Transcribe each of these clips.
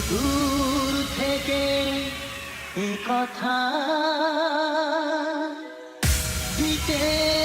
সুদূর থেকে এ কথা দিতে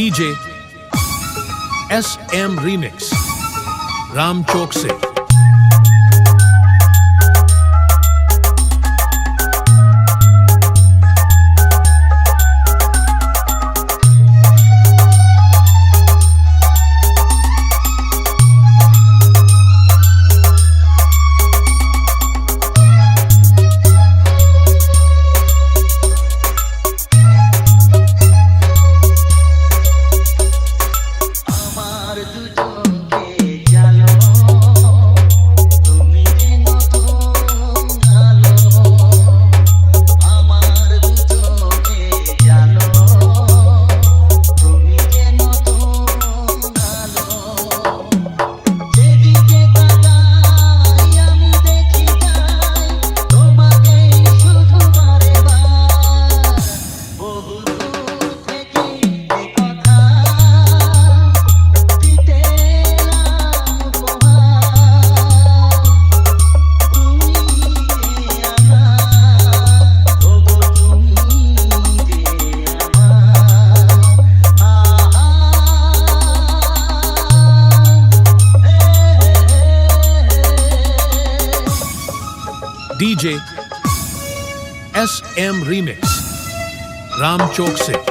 DJ SM Remix Ram Chokse. DJ SM Remix Ram Chok से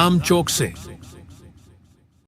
राम चौक से